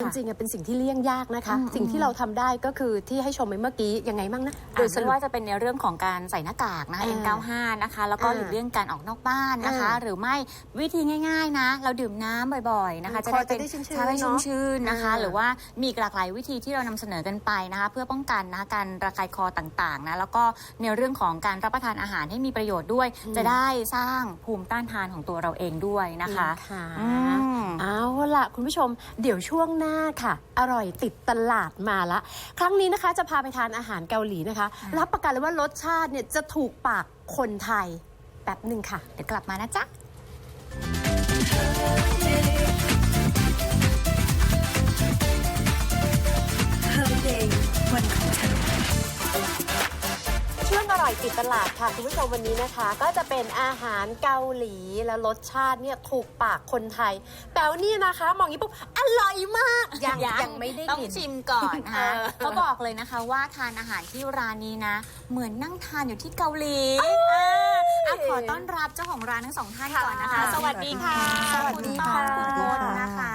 จริงๆอะเป็นสิ่งที่เลี่ยงยากนะคะ อืม สิ่งที่เราทำได้ก็คือที่ให้ชมไปเมื่อกี้ยังไงบ้างนะโดยสรุป ว่าจะเป็นในเรื่องของการใส่หน้ากากนะคะ อ่า N95 นะคะ แล้วก็อ่าหลีกเลี่ยงการออกนอกบ้านนะคะ อ่าหรือไม่วิธีง่าย ๆนะ เราดื่มน้ำบ่อยๆนะคะ อืมจะได้เป็นคอจะได้ชุ่มชื่นใช่ชุ่มเนอะชื่นนะคะ อ่าหรือว่ามีอีกหลากหลายวิธีที่เรานำเสนอกันไปนะคะ เพื่อป้องกันนะคะการระคายคอต่างๆนะแล้วก็ในเรื่องของการรับประทานอาหารให้มีประโยชน์ด้วยจะได้สร้างภูมิต้านทานของตัวเราเองด้วยนะคะค่ะอืม เอาล่ะ คุณผู้ชม เดี๋ยวช่วงหน้าค่ะ อร่อยติดตลาดมาละ ครั้งนี้นะคะจะพาไปทานอาหารเกาหลีนะคะ รับประกันเลยว่ารสชาติเนี่ยจะถูกปากคนไทยแป๊บหนึ่งค่ะ เดี๋ยวกลับมานะจ๊ะ ติดตลาดค่ะคุณผู้ชมวันนี้นะคะ ก็จะเป็นอาหารเกาหลีแล้วรสชาติเนี่ยถูกปากคนไทย แปลว่านี่นะคะ มองอย่างนี้ปุ๊บอร่อยมาก ยังยังไม่ได้ต้องกิน ชิมก่อนนะคะเออเขาบอกเลยนะคะว่าทานอาหารที่ร้านนี้นะ เหมือนนั่งทานอยู่ที่เกาหลีอ่า อะขอต้อนรับเจ้าของร้านทั้งสองท่านก่อนนะคะ ค่ะสวัสดีค่ะสวัสดีค่ะณต้นคุณมนนะคะ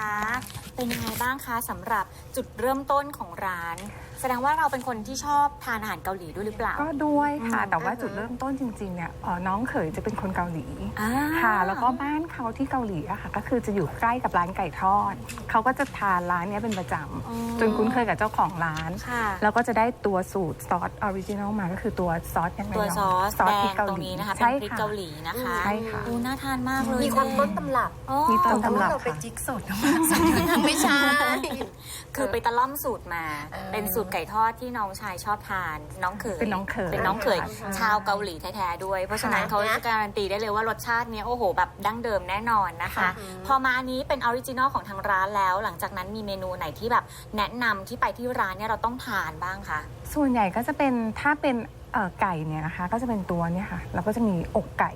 เป็นยังไงบ้างคะสำหรับจุดเริ่มต้นของร้าน แสดงว่าเราเป็นคนที่ชอบทานอาหารเกาหลีด้วยหรือเปล่าก็ด้วยค่ะอืมแต่ว่าอ่าฮะจุดเริ่มต้นจริงๆเนี่ยเอ่อน้องเขยจะเป็นคนเกาหลี อ่า ค่ะ แล้วก็บ้านเขาที่เกาหลีอะค่ะ ก็คือจะอยู่ใกล้กับร้านไก่ทอด เขาก็จะทานร้านเนี้ยเป็นประจอ๋อำจนคุ้นเคยกับเจ้าของร้าน ค่ะ แล้วก็จะได้ตัวสูตรซอสออริจินอลมาก็คือตัวซอสยังไงตัวซอสซอสแดพริกงเกาตรหงลีนี้นะคะเป็นใช่พริกค่ะเกาหลีนะคะใช่ค่ะดูน่าทานมากเลยมีความต้นตำรับโอ้มีต้นแต่ว่าตำรับเราไปค่ะจิ๊กสูตรมาไม่ใช่ คือไปตะล่อมสูตรมาเออเป็นสูตรไก่ทอดที่น้องชายชอบทาน น้องเขย เป็นน้องเขย เป็นน้องเขยค่ะชาวเกาหลีแท้ๆด้วย เพราะฉะนั้นค่ะเขาจะการันตีได้เลยว่ารสชาติเนี้ยโอ้โหแบบดั้งเดิมแน่นอนนะคะค่ะพอมาอันนี้เป็นออริจินอลของทางร้านแล้ว หลังจากนั้นมีเมนูไหนที่แบบแนะนำที่ไปที่ร้านเนี่ยเราต้องทานบ้างคะ ส่วนใหญ่ก็จะเป็นถ้าเป็น เอ่อไก่เนี่ยนะคะก็จะเป็นตัวเนี่ยค่ะเราก็จะมีอกไก่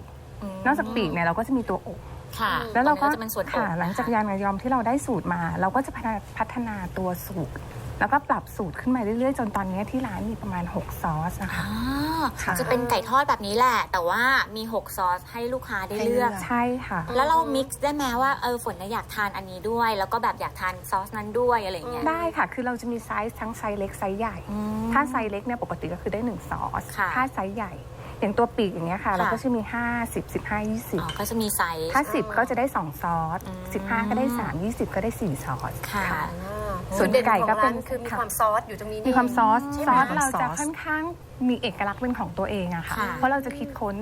มนอกจากปีกเนี่ยเราก็จะมีตัวอก ค่ะแล้วเราก็ตงนี้จะเป็นส่วนอกค่ะหลังจากยานยอมที่เราได้สูตรมา เราก็จะพัฒนาพัฒนาตัวสูตร แล้วก็ปรับสูตรขึ้นมาเรื่อยๆ จนตอนนี้ที่ร้านมีประมาณ 6 ซอสนะคะอ่าค่ะ จะเป็นไก่ทอดแบบนี้แหละ แต่ว่ามี 6 ซอสให้ลูกค้าได้เลือกใช่ค่ะ แล้วเรา mix ได้ไหมว่าเออฝนน่ะอยากทานอันนี้ด้วย แล้วก็แบบอยากทานซอสนั้นด้วยอะไรอย่างเงี้ยได้ค่ะ คือเราจะมีไซส์ทั้งไซส์เล็กไซส์ใหญ่ อืม ถ้าไซส์เล็กเนี่ยปกติก็คือได้ 1 ซอส ค่ะ ถ้าไซส์ใหญ่ อย่างตัวปีกอย่างเงี้ยค่ะค่ะ เราก็จะมี 5 10 15 อ๋อ20 ก็จะมีไซส์ ถ้า 10 ก็จะได้ 2 ซอส อืม 15 ก็ได้ 3 20 ก็ได้ 4 ซอส ค่ะ ส่วนเด่นไก่ของก็เป็ร้านนคือมีค่ะ ความซอสอยู่ตรงนี้มีความซอสใช่ซไหมอสเราจะค่อนข้างมีเอกลักษณ์เป็นของตัวเองอะค่ะ ค่ะเพราะเราจะคิดค้น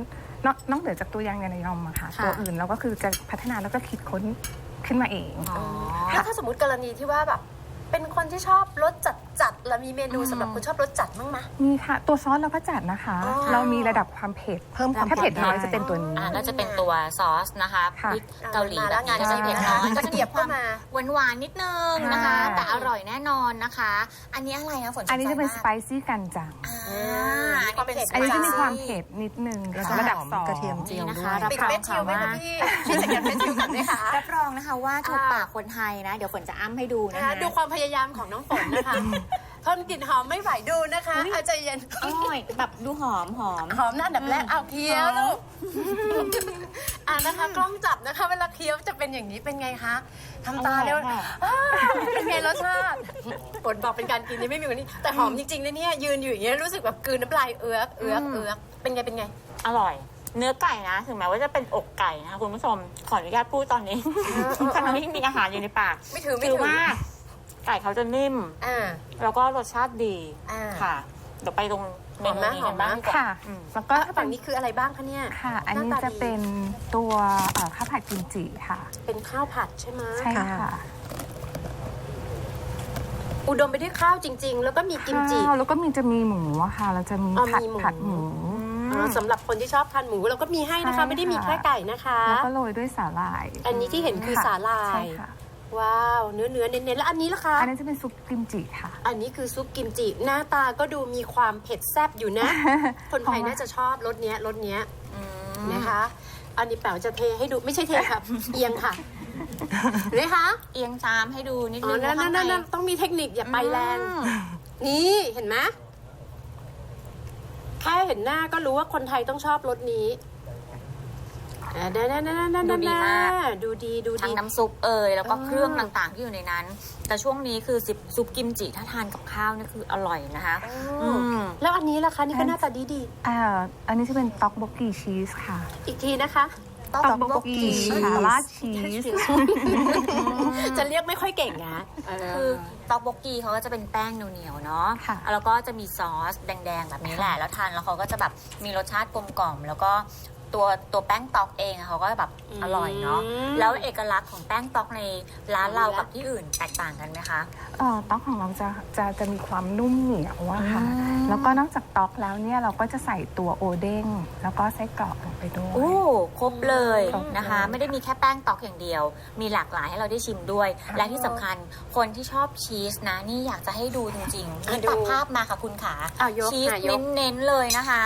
นอกนอกเหนือจากตัวยางยานยอมอะค่ะ ค่ะ ตัวอื่นเราก็คือจะพัฒนาแล้วก็คิดค้นขึ้นมาเอง อ๋อ แล้วถ้าสมมติกรณีที่ว่าแบบ เป็นคนที่ชอบรสจัดจัดๆแล้วมีเมนูอืมสำหรับคนชอบรสจัดมั้งมะ มีค่ะ ตัวซอสเราก็จัดนะคะ อ๋อ เรามีระดับความเผ็ดเพิ่มความถ้าเผ็ดน้อยเผ็ดได้ จะเป็นตัวนี้ อ่าก็จะเป็นตัวซอสนะคะค่ะ พริกเกาหลีมาแบแล้วบงานนี้ก็จะเผ็ดจะน้อยเผ็ดก็จะเกียบมีความเข้ามาหวานหวานๆนิดนึงนะคะค่ะแต่อร่อยแน่นอนนะคะ อันนี้อะไรนะฝนอันนี้จะเป็นใจสมากไปซี่กันจังอ่ามีความเผ็ดอันนี้จะมี spicy ความเผ็ดนิดนึงแล้วก็ระดับหอมสองกระเทียมเจียวนี่นะด้คะวยรับปิดรองเม็ดชิวไหมค่ะคะว่าพี่พี่จะเก็บเม็ดชิว องนะคะว่าถูกค่ะปากคนไทยนะ เดี๋ยวฝนจะอ้ำให้ดูนะนะคะคะดูความพยายามของน้องฝนนะคะทนกลิ่นหอมไม่ไหวดูนะคะเอาใจเย็นอร่อยแบบดูหอมหอมหอมหน้าอันดับแรกเอาเคี้ยวลูกอ่านะคะกล้องจับนะคะ เวลาเคี้ยวจะเป็นอย่างนี้เป็นไงคะทำตาเร็วอร่อยค่ะอ้าวเป็นไงรสชาติฝนบอกเป็นการกินนี่ไม่มีวันนี้ แต่หอมจริงๆนะเนี่ยยืนอยู่อย่างเงี้ยรู้สึกแบบกลืนน้ำลายเอือกเอือกเอือกเป็นไงเป็นไง อร่อย เนื้อไก่นะ ถึงแม้ว่าจะเป็นอกไก่นะคะคุณผู้ชม ขออนุญาตพูดตอนนี้ทั้งที่มีอาหารอยู่ในปากไม่ถือไม่คือถือว่าไก่เขาจะนิ่มอ่าแล้วก็รสชาติดีอ่าค่ะเดี๋ยวไปตรงเมนูนี้กันบ้างดีกว่าค่ะอืมแล้วก็แล้วฝั่งนี้คืออะไรบ้างคะเนี่ยค่ะ อันนี้หาตาจะดีเป็นตัวเอ่อข้าวผัดกิมจิค่ะ เป็นข้าวผัดใช่ไหมใช่ค่ะค่ะอุดมไปด้วยข้าวจริง ๆ แล้วก็มีกิมจิข้าวแล้วก็มีจะมีหมูอะค่ะ เราจะมีอ๋อผัดมีหมูผัดหมูอ่า สำหรับคนที่ชอบทานหมูเราก็มีให้นะคะใช่ไม่ได้มีค่ะแค่ไก่นะคะ แล้วก็โรยด้วยสาหร่าย อันนี้ที่เห็นคือค่ะสาหร่าใช่ย ค่ะ ว้าว เนื้อเนื้อเน้นๆแล้วอันนี้ล่ะคะ อันนี้จะเป็นซุปกิมจิค่ะ อันนี้คือซุปกิมจิ หน้าตาก็ดูมีความเผ็ดแซ่บอยู่นะ คนไทยน่าจะชอบรสเนี้ยรสเนี้ยอืมนะคะ อันนี้แป๋วจะเทให้ดูไม่ใช่เทค่ะ เอียงค่ะเห็นไหมคะเอียงจามให้ดูนิดอ๋นึองนั่นว่านั่ข้านงในนั่นต้องมีเทคนิคอย่าไปแรง อืมนี่เห็นไหม แค่เห็นหน้าก็รู้ว่าคนไทยต้องชอบรสนี้อ่าได้ได้ได้ได้ดูดีมาก ดูดีดูทั้ดี งน้ำซุปเอยแล้วก็เออเครื่องต่างๆที่อยู่ในนั้น แต่ช่วงนี้คือซิปซุปกิมจิถ้าทานกับข้าวนี่คืออร่อยนะคะอืม แล้วอันนี้ล่ะคะนี่ก็หน้าตาดีดีอ่าอันนี้จะเป็นต็อกบกกีชีสค่ะอีกทีนะคะ ต็อกบกกีค่ะราดชีสจะเรียกไม่ค่อยเก่งนะคือตอกบกกีเขาก็จะเป็นแป้งเหนียวๆเนาะค่ะแล้วก็จะมีซอสแดงๆแบบนี้แหละ แล้วทานแล้วเขาก็จะแบบมีรสชาติกลมกล่อม แล้วก็ ตัวตัวแป้งตอกเองอะเขาก็แบบอืม อร่อยเนาะแล้วเอกลักษณ์ของแป้งตอกในร้านเรากับที่อื่นแตกต่างกันไหมคะ เอ่อต๊อกของเราจะจะจะมีความนุ่มเหนียวอะค่ะ อืม แล้วก็นอกจากต๊อกแล้วเนี่ยเราก็จะใส่ตัวโอเด้งแล้วก็ไส้กรอกลงไปด้วย โอ้ครบเลยครบนะคะเลยไม่ได้มีแค่แป้งตอกอย่างเดียว มีหลากหลายให้เราได้ชิมด้วย ค่ะ และที่สำคัญคนที่ชอบชีสนะ นี่อยากจะให้ดูจริงๆอะนี่ดูตัดภาพมาค่ะคุณขาอะยกชีสอะยก เน้นๆเลยนะคะ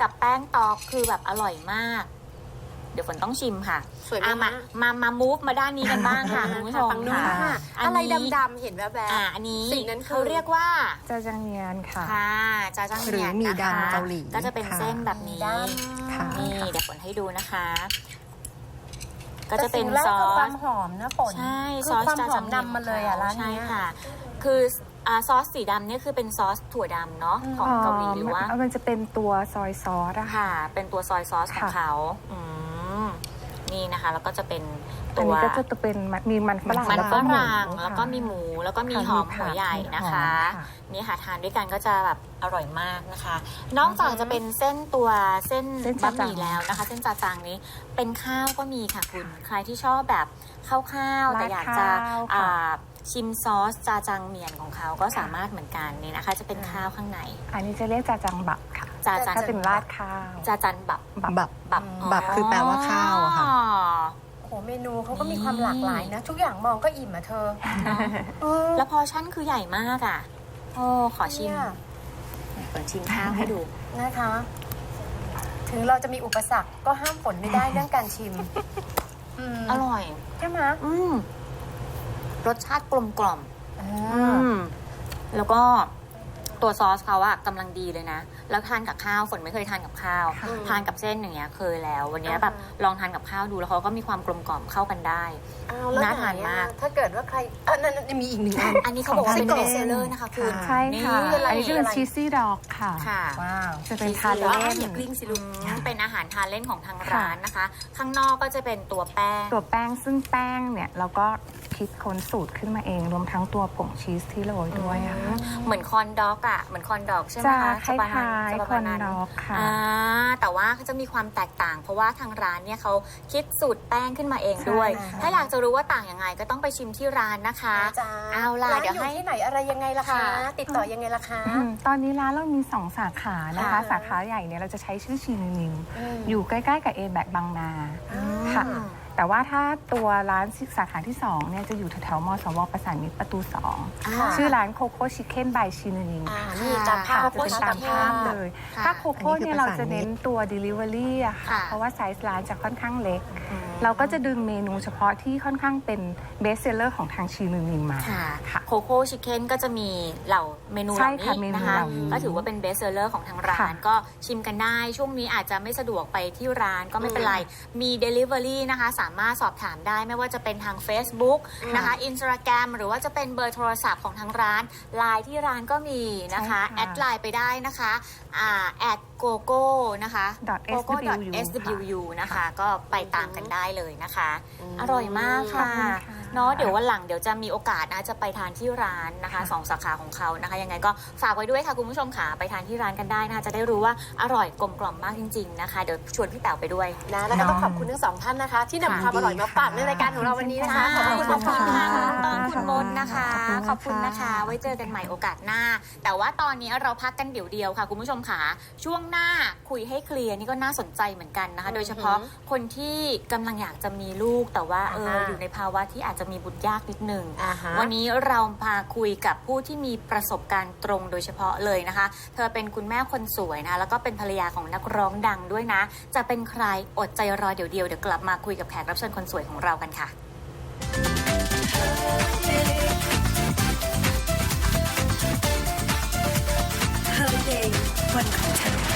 กับแป้งตอกคือแบบอร่อยมาก เดี๋ยวฝนต้องชิมค่ะสวยอะมากมามามามูฟมาด้านนี้กันบ้างค่ะคุณผู้ชมฝั่งนู้นค่ะค่ะอันอะไรนี้ดำๆเห็นแวบ อ่าอันนี้สิ่งนั้นคือ เขาเรียกว่าจะจังเนียนค่ะ ค่ะจาจังหรือเนียนหมี่นะคะดำเกาหลีก็จะเป็นค่ะเส้นแบบนี้ค่ะ นี่เดี๋ยวฝนให้ดูนะคะ ก็ๆจะเป็นแต่สิ่งแรกซอคือควาสมหอมนะฝนใช่คืซออสความจาหอจัมงเนียนำมาเลยอะร้านใช่เนี้ยค่ะ คืออ่าซอสสีดำเนี่ยคือเป็นซอสถั่วดำเนาะของเกาหลีหรือว่าเมันจะเป็นตัวซอยซอสอะค่ะค่ะเป็นตัวซอยซอสของค่ะเขาอืม นี่นะคะ แล้วก็จะเป็นอันตัวนี้ก็จะเป็นมันมีมันฝรั่งมันแล้วฝก็หมูรั่งค่ะแล้วก็มีหมูแล้วก็มีค่ะหอมมีผัหัวกใหญ่มีหอมนะคะค่ะนี่ค่ะทานด้วยกันก็จะแบบอร่อยมากนะคะ นอกจากจะเป็นเส้นตัวเส้นเส้นบะจาหจังมี่แล้วนะคะ เส้นจาจังนี้เป็นข้าวก็มีค่ะคุณ ใครที่ชอบแบบข้าวข้าวๆแต่อยากจะราดข้าวค่ะอ่าชิมซอสจาจังเมียนของเขาก็สามารถเหมือนกันนี่นะคะ จะเป็นข้าวข้างในอันนี้จะเรียกจาจังบับค่ะ จาจังถ้าเป็นราดข้าวจาจันบับบับแบบบับบับคือแปลว่าข้าวอะค่ะอ๋อโอ้โหเมนูเขาก็มีความหลากหลายนะ ทุกอย่างมองก็อิ่มอะเธอเออแล้วพอชั่นคือใหญ่มากอะโอ้ขอชิมเนี่ยฝนชิมข้าวให้ดูนะคะ ถึงเราจะมีอุปสรรคก็ห้ามฝนไม่ได้เรื่องการชิมอืมอร่อยใช่ไหมอืมรสชาติกลมกล่อมอ่อืามแล้วก็ตัวซอสเขาอะกำลังดีเลยนะ แล้วทานกับข้าวฝนไม่เคยทานกับข้าวค่ะทานกับเส้นอย่างเงี้ยเคยแล้ว วันเนี้ยอ่าแบบลองทานกับข้าวดูแล้วเขาก็มีความกลมกล่อมเข้ากันได้เอาแล้วน่าไหทานมากอะถ้าเกิดว่าใครอะนั่นนั่นมีอีกหนึ่งอัน อันนี้เขาบอกว่าเป็นของเบไส้กรอกสเซอร์นะคะคุณค่ะใช่ค่ะนี่อันนี้จะเป็นอะไรชีสซี่ดอกค่ะ ค่ะ ว้าว จะเป็นทานชีสเล่นอย่ากลิ้งสิลูกอืมเป็นอาหารทานเล่นของทางค่ะร้านนะคะ ข้างนอกก็จะเป็นตัวแป้ง ตัวแป้งซึ่งแป้งเนี่ยเราก็ คิดค้นสูตรขึ้นมาเอง รวมทั้งตัวผงชีสที่โรยด้วยอะค่ะ เหมือนคอนด็อกอะเหมือนคอนด็อกใช่ไหมจะคะคล้ประมณายจะๆปคระอมาณนนั้นดอกค่ะอ่าแต่ว่าเขาจะมีความแตกต่าง เพราะว่าทางร้านเนี่ยเขาคิดสูตรแป้งขึ้นมาเองด้วยใช่ค่ะถ้าอยากจะรู้ว่าต่างยังไงก็ต้องไปชิมที่ร้านนะคะจ้าเอาล่ะร้นเดี๋ยวอยู่ให้ที่ไหนอะไรยังไงล่ะคะค่ะติดต่อยังไงล่ะคะอืมตอนนี้ร้านเรามีสองสาขานะคะค่ะสาขาใหญ่เนี่ยเราจะใช้ชื่อชีนิวอืมอยู่ใกล้ๆกับ A แบกบางนาอ่าค่ะ แต่ว่าถ้าตัวร้านสาขาที่2เนี่ยจะอยู่แถวๆมสวประสานมิตรประตูอ่า2ชื่อร้านโคโค่ชิคเก้นบายชินิวอ่านี่ตามภาพค่ะจะเป็นตามภาพเลยค่ะถ้าโคโค่เนี่ยอันนี้คือเราประสานจะเน้นตัว Delivery อะค่ะค่ะ เพราะว่าไซส์ร้านจะค่อนข้างเล็กอืมเราก็จะดึงเมนูเฉพาะที่ค่อนข้างเป็นเบสเซลเลอร์ของทางชีนิวมาค่ะค่ะโคโค่ชิคเก้นก็จะมีเหล่าเมนูเหใช่ล่าค่ะนี้เมนูนะคะเหล่านี้ก็ถือว่าเป็นเบสเซอร์ของทางร้านค่ะก็ชิมกันได้ช่วงนี้อาจจะไม่สะดวกไปที่ร้านก็ไม่เป็นไรมี Delivery นะคะสามารถสอบถามได้ไม่ว่าจะเป็นทาง Facebook นะคะ Instagram หรือว่าจะเป็นเบอร์โทรศัพท์ของทางร้านไลน์ที่ร้านก็มีนะคะใช่ค่ะแอดไลน์ไปได้นะคะอ่าแอดโกโก้นะคะ dot gogo SWU swu นะคะ ก็ไปตามกันได้เลยนะคะอืมอร่อยมากค่ะขอบคุณค่ะ เนาะเดี๋ยววันหลังเดี๋ยวจะมีโอกาสนะจะไปทานที่ร้านนะคะสองสาขาของเขานะคะยังไงก็ฝากไว้ด้วยค่ะคุณผู้ชมค่ะไปทานที่ร้านกันได้นะคะจะได้รู้ว่าอร่อยกลมกล่อมมากจริง ๆนะคะ เดี๋ยวชวนพี่แต๋วไปด้วยนะแล้วก็ต้องขอบคุณทั้งสองท่านนะคะ ที่นำความอร่อยมาฝากในรายการของเราวันนี้นะคะค่ะขอบขคุอบณคุณนะค่ะคะคุณตองคุณมนนะคะขขออบบคุคุณณนะนะคะคะ ไว้เจอกันใหม่โอกาสหน้า แต่ว่าตอนนี้เราพักกันเดี๋ยวเดียวค่ะ คุณผู้ชมค่ะช่วงหน้าคุยให้เคลียร์นี่ก็น่าสนใจเหมือนกันนะคะ โดยเฉพาะคนที่กำลังอยากจะมีลูกแต่ว่าเอออ่าฮะอยู่ในภาวะที่อาจจะมีบุตรยากนิดนึงอ่าฮะ วันนี้เราพาคุยกับผู้ที่มีประสบการณ์ตรงโดยเฉพาะเลยนะคะ เธอเป็นคุณแม่คนสวยนะ แล้วก็เป็นภรรยาของนักร้องดังด้วยนะ จะเป็นใครอดใจรอเดี๋ยวเดียวเดี๋ยวกลับมาคุยกับแขกรับเชิญคนสวยของเรากันค่ะ Holiday วันของเธอ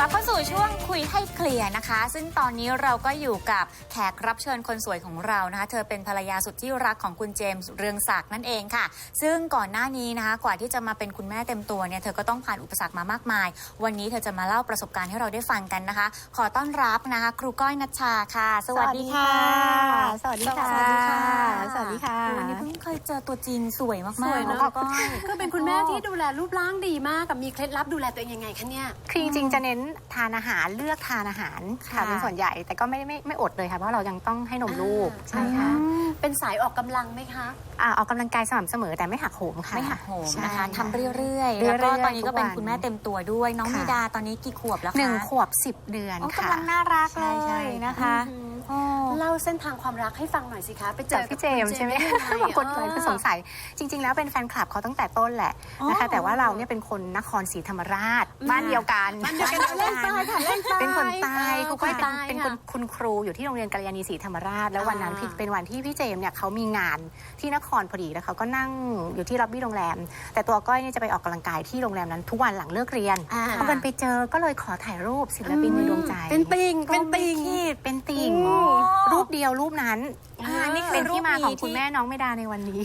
กลับเข้าสู่ช่วงคุยให้เคลียร์นะคะ ซึ่งตอนนี้เราก็อยู่กับแขกรับเชิญคนสวยของเรานะคะ เธอเป็นภรรยาสุดที่รักของคุณเจมส์เรืองศักดิ์นั่นเองค่ะ ซึ่งก่อนหน้านี้นะคะ กว่าที่จะมาเป็นคุณแม่เต็มตัวเนี่ย เธอก็ต้องผ่านอุปสรรคมามากมาย วันนี้เธอจะมาเล่าประสบการณ์ให้เราได้ฟังกันนะคะ ขอต้อนรับนะคะ ครูก้อยนัชชาค่ะ สวัสดีค่ะ สวัสดีค่ะ สวัสดีค่ะสวัสดีค่ะวันนี้เพิ่งเคยเจอตัวจริงสวยมากๆสวยเนอะครูก้อยคือเป็นคุณแม่ที่ดูแลรูปร่างดีมากกับมีเคล็ดลับดูแลตัวเองยังไงคะเนี่ยคือจริงๆจะเน้นทานอาหารเลือกทานอาหารค่ะค่ะ เป็นส่วนใหญ่แต่ก็ไม่ไม่ไม่อดเลยค่ะเพราะเรายังต้องให้นมลูกใช่ค่ะเป็นสายออกกำลังไหมคะอ่าออกกำลังกายสม่ำเสมอแต่ไม่หักโหมค่ะไม่หักโหมนะคะใช่ ทำเรื่อยๆเรื่แล้อยวๆก็ตอนนี้ก็เป็นทุกวันคุณแม่เต็มตัวด้วย น้องค่ะ มีดาตอนนี้กี่ขวบแล้วคะหนึ่งขวบสิบเดือนโอ้ค่ะกำลังน่ารักใช่เลใช่ ยนะคะ อืม โอ้เล่าเส้นทางความรักให้ฟังหน่อยสิคะไปเจจากอพี่เจมส์ใช่ไหมได้ยังไงบางคนหลายคนเออสงสัย จริง ๆ แล้วเป็นแฟนคลับเขาตั้งแต่ต้นแหละนะคะอ๋อแต่ว่าเราเนี่ยเป็นคนนครศรีธรรมราช บ้านเดียวกันบ้านเดียวกันเล่นใต้ค่ะเล่นใต้เป็นคนใต้เออครูก้อยคนเป็นใต้เป็นคนค่ะคุณครูอยู่ที่โรงเรียนกัลยาณีศรีธรรมราช แล้ววันนั้นอ่าพี่เป็นวันที่พี่เจมส์เนี่ยเขามีงานที่นครพอดีแล้วเขาก็นั่งอยู่ที่ล็อบบี้โรงแรม แต่ตัวก้อยเนี่ยจะไปออกกำลังกายที่โรงแรมนั้นทุกวันหลังเลิกเรียนอ่า บังเอิญไปเจอก็เลยขอถ่ายรูปศิลปินในดวงใจเป็นติ่งก็เป็นติ่งไม่คิดเป็นติ่งอ๋อรูปเดียวรูปนั้นอ่านี่คือเป็นที่มาของรูปนี้คุณที่แม่น้องไม่ดาในวันนี้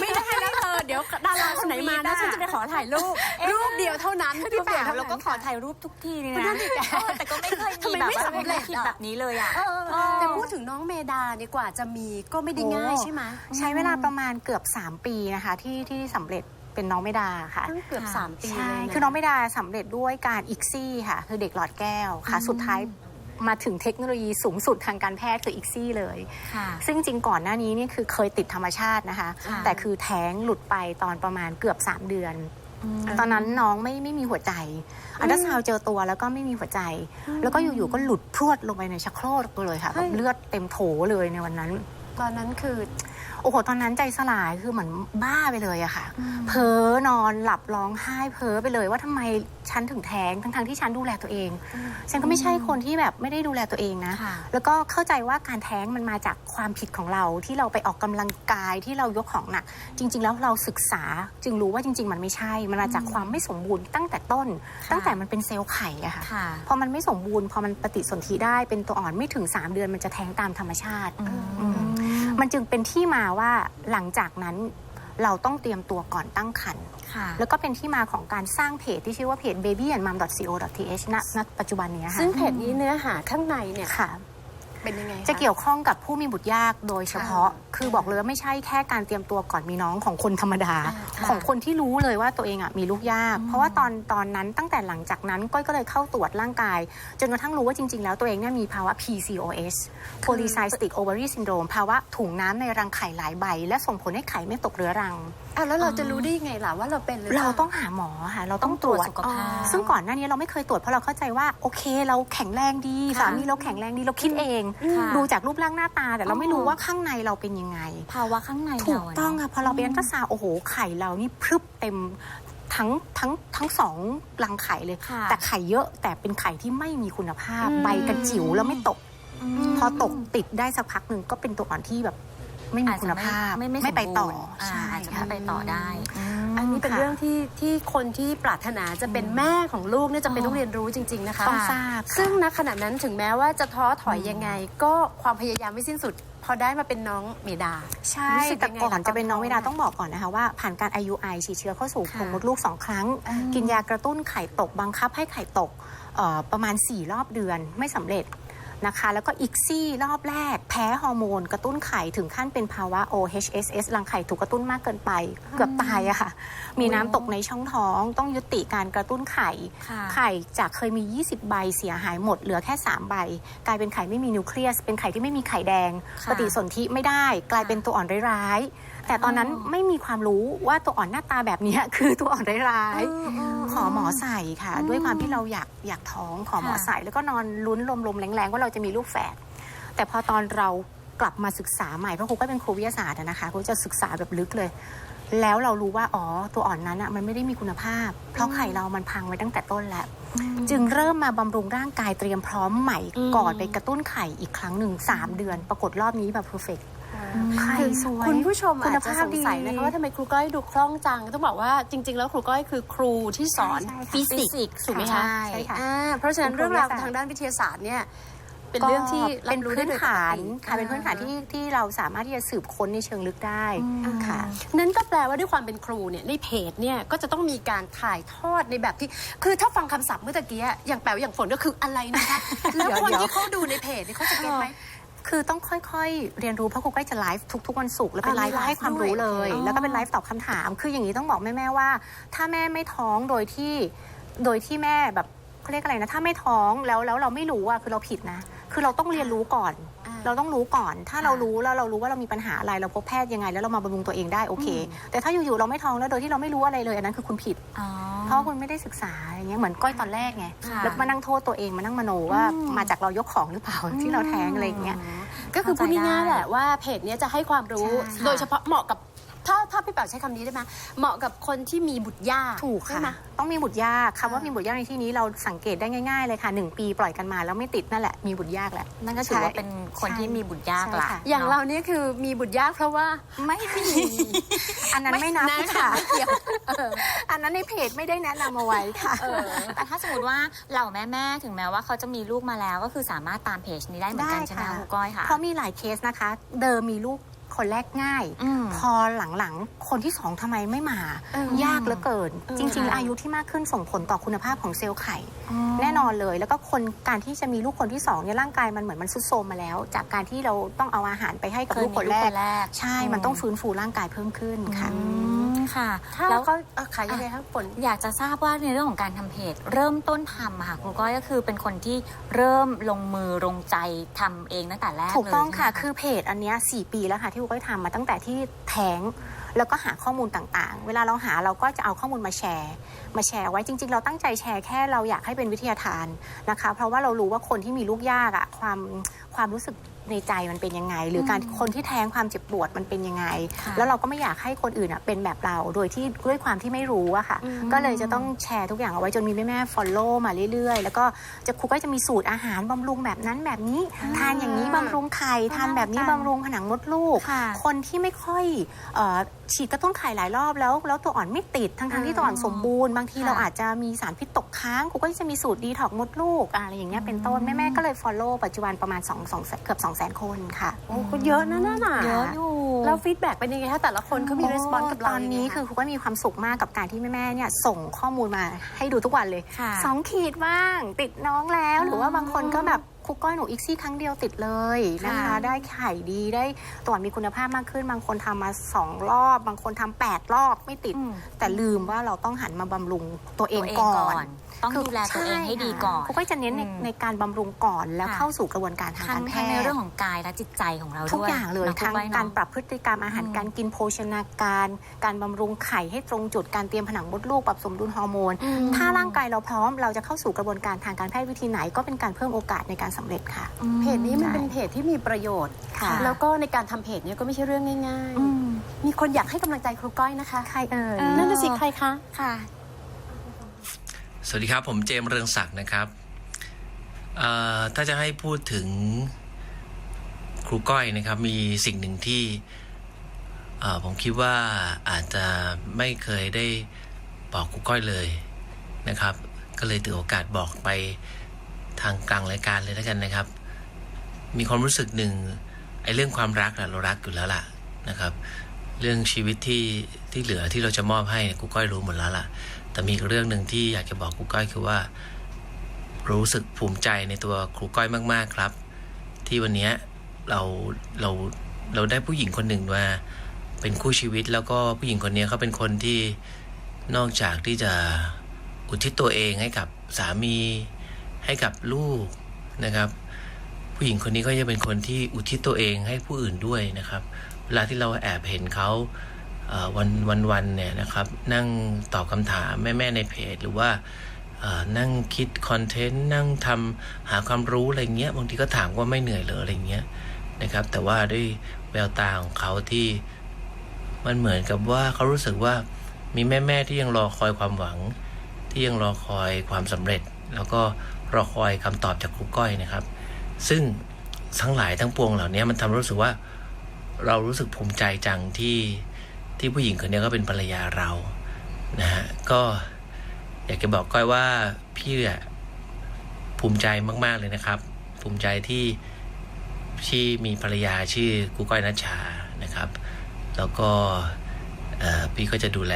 ไม่ได้แล้วเธอเดี๋ยวดาราคนไหนมานะฉันจะไปขอถ่ายรูป รูปเดียวเท่านั้นพี่รูปแปเดียวมเท่าเรานั้นก็ขอถ่ายรูปทุกทีเลยคุณนะนั่นดิแกเออแต่ก็ไม่เคยทำมีไมแบบไม่ว่าสำเร็จคิดอะแบบนี้เลยอะเออแต่พูดถึงน้องเมดาเนี่ยกว่าจะมีก็ไม่ได้ง่ายใช่ไหมใช้เวลาประมาณเกือบ 3 ปีนะคะที่ที่สำเร็จเป็นน้องไม่ดาค่ะตั้งเกือบค่ะสามปีใช่เลยะคือน้องไม่ดาสำเร็จด้วยการอิกซี่ค่ะ คือเด็กหลอดแก้วค่ะ สุดท้าย มาถึงเทคโนโลยีสูงสุดทางการแพทย์คืออิกซี่เลย ค่ะ ซึ่งจริงก่อนหน้านี้นี่คือเคยติดธรรมชาตินะคะ ค่ะ แต่คือแท้งหลุดไปตอนประมาณเกือบ 3 เดือน ตอนนั้นน้องไม่ไม่มีหัวใจ อันดัซาวด์เจอตัวแล้วก็ไม่มีหัวใจ แล้วก็อยู่ๆก็หลุดพรวดลงไปในชักโครกเลยค่ะแบบเลือดเต็มโถเลยในวันนั้น ตอนนั้นคือ โอ้โหตอนนั้นใจสลายคือเหมือนบ้าไปเลยอะค่ะ เพ้อนอนหลับร้องไห้เพ้อไปเลยว่าทำไมฉันถึงแท้งทั้งๆที่ฉันดูแลตัวเองฉันก็ไม่ใช่คนที่แบบไม่ได้ดูแลตัวเองนะค่ะแล้วก็เข้าใจว่าการแท้งมันมาจากความผิดของเราที่เราไปออกกำลังกายที่เรายกของหนัก จริง ๆ แล้วเราศึกษาจึงรู้ว่าจริง ๆ มันไม่ใช่ มันมาจากความไม่สมบูรณ์ตั้งแต่ต้น ตั้งแต่มันเป็นเซลล์ไข่อะค่ะค่ะพอมันไม่สมบูรณ์พอมันปฏิสนธิได้เป็นตัวอ่อนไม่ถึง 3 เดือนมันจะแท้งตามธรรมชาติอื มมันจึงเป็นที่มาว่าหลังจากนั้นเราต้องเตรียมตัวก่อนตั้งครรภ์ค่ะแล้วก็เป็นที่มาของการสร้างเพจที่ชื่อว่าเพจ babyandmom.co.th ณณปัจจุบันเนี้ยค่ะซึ่งเพจนี้เนื้อหาข้างในเนี่ยค่ะ เป็นยังไงค จะเกี่ยวข้องกับผู้มีบุตรยากโดยเฉพาะ คือบอกเลยว่าไม่ใช่แค่การเตรียมตัวก่อนมีน้องของคนธรรมดา ค่ะของคนที่รู้เลยว่าตัวเองอะมีลูกยาก เพราะว่าตอนตอนนั้นตั้งแต่หลังจากนั้นก้อยก็เลยเข้าตรวจร่างกาย จนกระทั่งรู้ว่าจริง ๆ แล้วตัวเองเนี่ยมีภาวะ PCOS Polycystic Ovary Syndrome ภาวะถุงน้ำในรังไข่หลายใบ และส่งผลให้ไข่ไม่ตกเรื้อรัง อะแล้วเราจะรู้ได้ยังไงล่ะว่าเราเป็นหรือปเราล่ต้องหาหมอค่ะเราต้องตรวจสุขภาพซึ่งก่อนหน้านี้เราไม่เคยตรวจเพราะเราเข้าใจว่าโอเค เราแข็งแรงดีค่ะสามีเราแข็งแรงดีเราคิดเองค่ะดูจากรูปร่างหน้าตา แต่เราไม่อ๋อรู้ว่าข้างในเราเป็นยังไง ภาวะข้างในถูเรากอะต้องเนาะค่ะพอเราไปอันตราซาวด์โอ้โหไข่เรานี่พรึบเต็มทั้งทั้งทั้งสองรังไข่เลยค่ะแต่ไข่เยอะแต่เป็นไข่ที่ไม่มีคุณภาพอืมใบกระจิ๋วแล้วไม่ตกมพอตกติดได้สักพักหนึ่งก็เป็นตัวอ่อนที่แบบ ไม่มีอาจจะคุณภาพไม่ไม่ไปต่อสมบูรณ์ใช่อาจจะค่ะไม่ไปต่อได้มอันนี้เป็นค่ะเรื่องที่ที่คนที่ปรารถนาจะเป็นแม่ของลูกเนี่ยจะเป็นอ๋อต้องเรียนรู้จริง ๆนะคะต้องทราบค่ะซึ่งณขณะนั้นถึงแม้ว่าจะท้อถอยยังไง ก็ความพยายามไม่สิ้นสุดพอได้มาเป็นน้องเมดา ใช่รู้สึกแต่ยังไงก่อนคะจะเป็นน้องตอนเวท้ลาองต้องบอกก่อนนะคะว่าผ่านการ IUI ฉีดเชื้อเข้าสู่โพรงมดลูกสองครั้งอ่ากิกินยากระตุ้นไข่ตกบังคับให้ไข่ตกเอ่อประมาณ 4 รอบเดือนไม่สำเร็จ นะคะ แล้วก็อีกซี่รอบแรก แพ้ฮอร์โมน กระตุ้นไข่ถึงขั้นเป็นภาวะ OHSS รังไข่ถูกกระตุ้นมากเกินไป เกือบตายอะค่ะ มีน้ำตกในช่องท้อง ต้องยุติการกระตุ้นไข่ค่ะไข่จากเคยมี 20 ใบเสียหายหมด เหลือแค่ 3 ใบ กลายเป็นไข่ไม่มีนิวเคลียส เป็นไข่ที่ไม่มีไข่แดงค่ะปฏิสนธิไม่ได้ กลายเป็นตัวอ่อนร้ายๆ แต่ตอนนั้นอ๋อไม่มีความรู้ว่าตัวอ่อนหน้าตาแบบเนี้ยคือตัวอ่อนร้ายเออเออๆขอหมอใส่ค่ะ ด้วยความที่เราอยากอยากท้องขอหมอค่ะใส่แล้วก็นอนลุ้นลมๆแรงๆว่าเราจะมีลูกแฝดแต่พอตอนเรากลับมาศึกษาใหม่เพราะครูก็เป็นครูวิทยาศาสตร์อะนะคะครูจะศึกษาแบบลึกเลย แล้วเรารู้ว่าอ๋อตัวอ่อนนั้นอะมันไม่ได้มีคุณภาพ เพราะไข่เรามันพังไว้ตั้งแต่ต้นแล้วจึงเริ่มมาบำรุงร่างกายเตรียมพร้อมใหม่อืมก่อนไปกระตุ้นไข่อีกครั้งหนึ่ง3เดือน ปรากฏรอบนี้แบบเพอร์เฟกไข่คือสวยคุณผู้ชมคุอาณจจะภาสพงดีสัยนะคะว่าทำไมครูก้อยดูคล่องจัง ต้องบอกว่าจริง ๆ แล้วครูก้อยคือครูที่สอนใช่ใช่ค่ะฟิสิกฟิสิกส์ส์ถูกไหมคะใช่ใช่ค่ะอ่าเพราะฉะนั้นเป็นครูเรื่องราววิทยาศาสตร์ทางด้านวิทยาศาสตร์เนี่ยเป็นเรื่องที่ก็เป็นรับรู้พื้นได้โดยฐานปกติค่ะเป็นพื้นฐานที่ที่เราสามารถที่จะสืบค้นในเชิงลึกได้ค่ะนั่นก็แปลว่าด้วยความเป็นครูเนี่ยในเพจเนี่ยก็จะต้องมีการถ่ายทอดในแบบที่ คือถ้าฟังคำศัพท์เมื่อตะกี้อะอย่างแปลวอย่างฝนก็คืออะไรนะคะแล้วคนเดี๋ยวที่เขาดูในเพจเนี่ยเขาจะเก็ตไหม คือต้องค่อยๆ เรียนรู้เพราะครูใกล้จะไลฟ์ทุกๆวันศุกร์แล้วเป็นอ่าไลฟ์มีไลฟ์ให้ความรู้เลยด้วยแล้วก็เป็นไลฟ์ตอบคำถาม คืออย่างนี้ต้องบอกแม่ๆว่า ถ้าแม่ไม่ท้องโดยที่โดยที่แม่แบบเขาเรียกอะไรนะ ถ้าไม่ท้องแล้วแล้วเราไม่รู้อะคือเราผิดนะ คือเราต้องเรียนรู้ก่อนอ่า เราต้องรู้ก่อน ถ้าเรารู้แล้วเรารู้ว่าเรามีปัญหาอะไร เราพบแพทย์ยังไง แล้วเรามาบำรุงตัวเองได้โอเค แต่ถ้าอยู่ๆเราไม่ท้องแล้วโดยที่เราไม่รู้อะไรเลยอันนั้นคือคุณผิดอ๋อเพราะคุณไม่ได้ศึกษาอย่างเงี้ยเหมือนก้อยตอนแรกไงค่ะแล้วมานั่งโทษตัวเองมานั่งมโนว่ามาจากเรายกของหรือเปล่าที่เราแท้งอะไรอย่างเงี้ย ก็คือพูดง่ายๆแหละว่าเพจเนี้ยจะให้ความรู้ใช่โดยเฉพาะเหมาะกับ ถ้าถ้าพี่แป๋วใช้คำนี้ได้ไหมเหมาะกับคนที่มีบุตรยากถูกใช่ไหม ค่ะต้องมีบุตรยากคำว่ามีบุตรยากในที่นี้เราสังเกตได้ง่ายๆเลยค่ะหนึ่งปีปล่อยกันมาแล้วไม่ติดนั่นแหละมีบุตรยากแหละ นั่นก็ถือว่าใช่เป็นคนที่มีบุตรยากใช่ละค่ะ อย่างนะเราเนี่ยคือมีบุตรยากเพราะว่า ไม่มีอันนั้นไม่นับไม่ค่ะไม่เกี่ยวอันนั้นในเพจไม่ได้แนะนำเอาไว้ค่ะแต่ถ้าสมมติว่าเหล่าแม่ๆถึงแม้ว่าเขาจะมีลูกมาแล้วก็คือสามารถตามเพจนี้ได้เหมือนกันได้ใช่ไหมค่ะ คะครูก้อยค่ะ เพราะมีหลายเคสนะคะ เดิมมีลูก คนแรกง่าย อืม พอหลังๆ คนที่สองทำไมไม่มา เออยากเหลือเกิน เออ จริงค่ะๆอายุที่มากขึ้นส่งผลต่อคุณภาพของเซลล์ไข่ แน่นอนเลย แล้วก็คนการที่จะมีลูกคนที่สองเนี่ยร่างกายมันเหมือนมันซุดโทรมมาแล้ว จากการที่เราต้องเอาอาหารไปให้กับเคยลูกมีคนลูกแรคกนแรกใช่ มันต้องฟื้นฟูร่างกายเพิ่มขึ้นค่ะ อืม ค่ะถ้าแล้วเขาเอ่อขายยังไงครับฝนอยากจะทราบว่าในเรื่องของการทำเพจ เริ่มต้นทำอะค่ะครูก้อยก็คือเป็นคนที่เริ่มลงมือลงใจทำเองตั้งแต่แรกถูกต้องเลยค่ะ ใช่ไหม คือเพจอันเนี้ย4ปีแล้วค่ะที่กูก้อยทำมาตั้งแต่ที่แท้งแล้วก็หาข้อมูลต่างๆ เวลาเราหาเราก็จะเอาข้อมูลมาแชร์ มาแชร์ไว้จริง ๆ เราตั้งใจแชร์แค่เราอยากให้เป็นวิทยาทานนะคะ เพราะว่าเรารู้ว่าคนที่มีลูกยากอะความความรู้สึก ในใจมันเป็นยังไง หรือการคนที่แท้งความเจ็บปวดมันเป็นยังไงค่ะแล้วเราก็ไม่อยากให้คนอื่นอะเป็นแบบเราโดยที่ด้วยความที่ไม่รู้อะค่ะอืมก็เลยจะต้องแชร์ทุกอย่างเอาไว้จนมีแม่ๆ follow มาเรื่อยๆ แล้วก็จะครูก็จะมีสูตรอาหารบำรุงแบบนั้นแบบนี้ ทานอย่างนี้บำรุงไข่ทานแบบนี้บำรุงผนังมดลูกค่ะคนที่ไม่ค่อยเอ่อ ฉีดกระตุ้นไข่หลายรอบแล้วแล้วตัวอ่อนไม่ติดทั้งทที่ตัวอ่อนสมบูรณ์บางทีค่ะเราอาจจะมีสารพิษตกค้างครูก็จะมีสูตรดีท็อกมดลูกอะไรอย่างเงี้ยเป็นต้นแม่ๆก็เลย follow ปัจจุบันประมาณ2 2เกือบ2 0 0 0 0คนค่ะโอ้ก็เยอะนะนั่นน่ะเยอะอยู่แล้วฟีดแบ็กเป็นยังไงคะแต่ละคนเขามีรีสปอนส์กับเราตอนนี้ยังไงะคือครูก็มีความสุขมากกับการที่แม่ๆเนี่ยส่งข้อมูลมาให้ดูทุกวันเลยค่ะสองขีดบ้างติดน้องแล้วอ๋อหรือว่าบางคนก็แบบครูก้อยหนูอีกซี่ครั้งเดียวติดเลยนะคะค่ะได้ไข่ดีได้ตัวมีคุณภาพมากขึ้น บางคนทำมาสองรอบ บางคนทำแปดรอบไม่ติดอืมแต่ลืมว่าเราต้องหันมาบำรุงตัวเองตัวก่อน ต้องคือดูแลตัวเองให้ดีก่อนครูก็จะเน้นในอืมในการบำรุงก่อนแล้วค่ะเข้าสู่กระบวนการทางทั้กางรแพทั้งทในย์เรื่องของกายและจิตใจของเราทุกด้วยอย่างเลยนะครูทั้งก้อยเนอะ การปรับพฤติกรรมอาหารอืม การกินโภชนาการ การบำรุงไข่ให้ตรงจุดการเตรียมผนังมดลูกปรับสมดุลฮอร์โมน อืม ถ้าร่างกายเราพร้อมเราจะเข้าสู่กระบวนการทางการแพทย์วิธีไหนก็เป็นการเพิ่มโอกาสในการสำเร็จค่ะอืมเพจนี้มันใช่เป็นเพจที่มีประโยชน์ ค่ะ แล้วก็ในการทำเพจเนี้ยก็ไม่ใช่เรื่องง่าย อืมๆ มีคนอยากให้กำลังใจครูก้อยนะคะ ใครเอ่ย เออ นั่นน่ะสิใครคะ ค่ะ สวัสดีครับ ผมเจมส์เรืองศักดิ์นะครับ ถ้าจะให้พูดถึงครูก้อยนะครับ มีสิ่งหนึ่งที่ผมคิดว่าอาจจะไม่เคยได้บอกครูก้อยเลยนะครับ ก็เลยถือโอกาสบอกไปทางกลางรายการเลยแล้วกันนะครับ มีความรู้สึกหนึ่งไอ้เรื่องความรักอะเรารักอยู่แล้วล่ะนะครับ เรื่องชีวิตที่ที่เหลือที่เราจะมอบให้ครูก้อยรู้หมดแล้วล่ะ แต่มีอีกเรื่องหนึ่งที่อยากจะบอกครูก้อยคือว่า รู้สึกภูมิใจในตัวครูก้อยมาก ๆครับ ที่วันเนี้ยเราเราเราได้ผู้หญิงคนหนึ่งมาเป็นคู่ชีวิต แล้วก็ผู้หญิงคนนี้เขาเป็นคนที่นอกจากที่จะอุทิศตัวเองให้กับสามีให้กับลูกนะครับ ผู้หญิงคนนี้ก็จะเป็นคนที่อุทิศตัวเองให้ผู้อื่นด้วยนะครับ เวลาที่เราแอบเห็นเขา วันวันวันเนี่ยนะครับนั่งตอบคำถามแม่ ๆ ในเพจ หรือว่านั่งคิดคอนเทนต์นั่งทำหาความรู้อะไรเงี้ยบางทีก็ถามว่าไม่เหนื่อยเหรออะไรเงี้ยนะครับแต่ว่าด้วยแววตาของเขาที่มันเหมือนกับว่าเขารู้สึกว่ามีแม่ ๆ ที่ยังรอคอยความหวัง ที่ยังรอคอยความสำเร็จ แล้วก็รอคอยคำตอบจากครูก้อยนะครับ ซึ่งทั้งหลายทั้งปวงเหล่านี้มันทำรู้สึกว่าเรารู้สึกภูมิใจจังที่ ที่ผู้หญิงคนนี้ก็เป็นภรรยาเรานะฮะก็อยากจะบอกก้อยว่าพี่อะภูมิใจมาก ๆ เลยนะครับ ภูมิใจที่ที่มีภรรยาชื่อกูก้อยนัชชานะครับ แล้วก็พี่ก็จะดูแล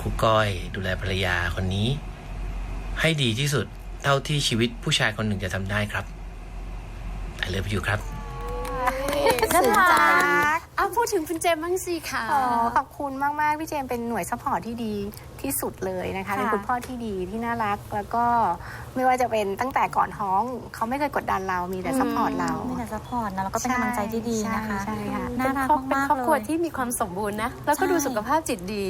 ครูก้อย ดูแลภรรยาคนนี้ ให้ดีที่สุดเท่าที่ชีวิตผู้ชายคนหนึ่งจะทำได้ครับ I love you ครับ น่าสื่อรัใจก อาพูดถึงคุณเจมส์บ้างสิค่ะอ๋อขอบคุณมากๆพี่เจมส์เป็นหน่วยซัพพอร์ตที่ดีที่สุดเลยนะคะค่ะ เป็นคุณพ่อที่ดีที่น่ารักแล้วก็ไม่ว่าจะเป็นตั้งแต่ก่อนท้อง เขาไม่เคยกดดันเรามีแต่ซัพพอร์ตเรามีแต่ซัพพอร์ตนะแล้วก็เป็นกำลังใจที่ดีนะคะ ใช่ใช่ค่ะ น่ารักเป็นมากครอบๆครัวเลย ที่มีความสมบูรณ์นะ แล้วก็ใช่ดูสุขภาพจิตดี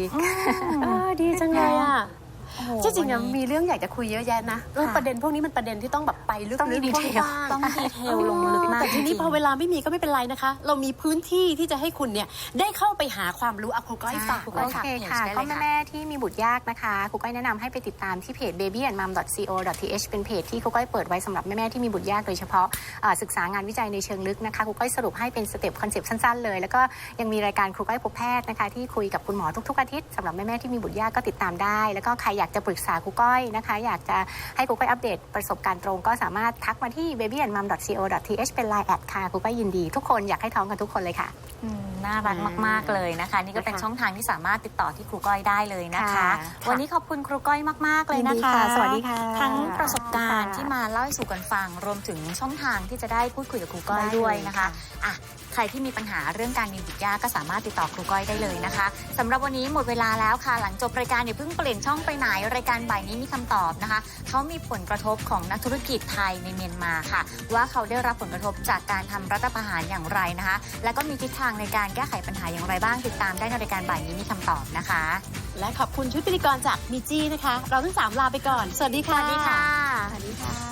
เออดีจังเลยอะโอ้โห ที่จริงๆอะวันนี้มีเรื่องอยากจะคุยเยอะแยะนะเออค่ะ ประเด็นพวกนี้มันประเด็นที่ต้องแบบไปลึกต้องมีๆดีเทล กว้างๆ ต้องดีเทลลงลึกมากแต่ทีนี้จริงๆ พอเวลาไม่มีก็ไม่เป็นไรนะคะ เรามีพื้นที่ที่จะให้คุณเนี่ยได้เข้าไปหาความรู้อะครูก้อยฝากใช่ ไว้โอค่ะเคค่ะได้เลยก็ค่ะแม่ๆที่มีบุตรยากนะคะครูก้อยแนะนำให้ไปติดตามที่เพจ babyandmom.co.th เป็นเพจที่ครูก้อยเปิดไว้สำหรับแม่ๆที่มีบุตรยากโดยเฉพาะอ่าศึกษางานวิจัยในเชิงลึกนะคะครูก้อยสรุปให้เป็นสเต็ปคอนเซปต์สั้นๆเลย แล้วก็ยังมีรายการครูก้อยพบแพทย์นะคะที่คุยกับคุณหมอทุกๆอาทิตย์สำหรับแม่ๆที่มีบุตรยากก็ติดตามได้ แล้วก็ใครอยากจะปรึกษาครูก้อยนะคะ อยากจะให้ครูก้อยอัปเดตประสบการณ์ตรงก็สามารถทักมาที่ babyandmom.co.th เป็น line แอดค่ะครูก้อยยินดี ทุกคนอยากให้ท้องกันทุกคนเลยค่ะอืมน่ารักมาก ๆ เลยนะคะ นี่ก็เป็นนะคะช่องทางที่สามารถติดต่อที่ครูก้อยได้เลยนะคะค่ะวันนี้ขอบคุณครูก้อยมาก ๆ เลยยินนะดีคะค่ะสวัสดีค่ะ ทั้งประสบการณ์ค่ะที่มาเล่าให้สู่กันฟัง รวมถึงช่องทางที่จะได้พูดคุยกับครูก้อยได้เลยด้วยนะคะค่ะอะ ใครที่มีปัญหาเรื่องการมีบุตรยากก็สามารถติดต่อครูก้อยได้เลยนะคะสำหรับวันนี้หมดเวลาแล้วค่ะ หลังจบรายการอย่าเพิ่งเปลี่ยนช่องไปไหนรายการบ่ายนี้มีคำตอบนะคะเขามีผลกระทบของนักธุรกิจไทยในเมียนมาค่ะ ว่าเขาได้รับผลกระทบจากการทำรัฐประหารอย่างไรนะคะ แล้วก็มีทิศทางในการแก้ไขปัญหาอย่างไรบ้างติดตามได้ในรายการบ่ายนี้มีคำตอบนะคะ และขอบคุณชุดพิธีกรจากมิจี้นะคะ เราทั้งสามลาไปก่อน สวัสดีสค่ะวัสดีค่ะสวัสดีค่ะ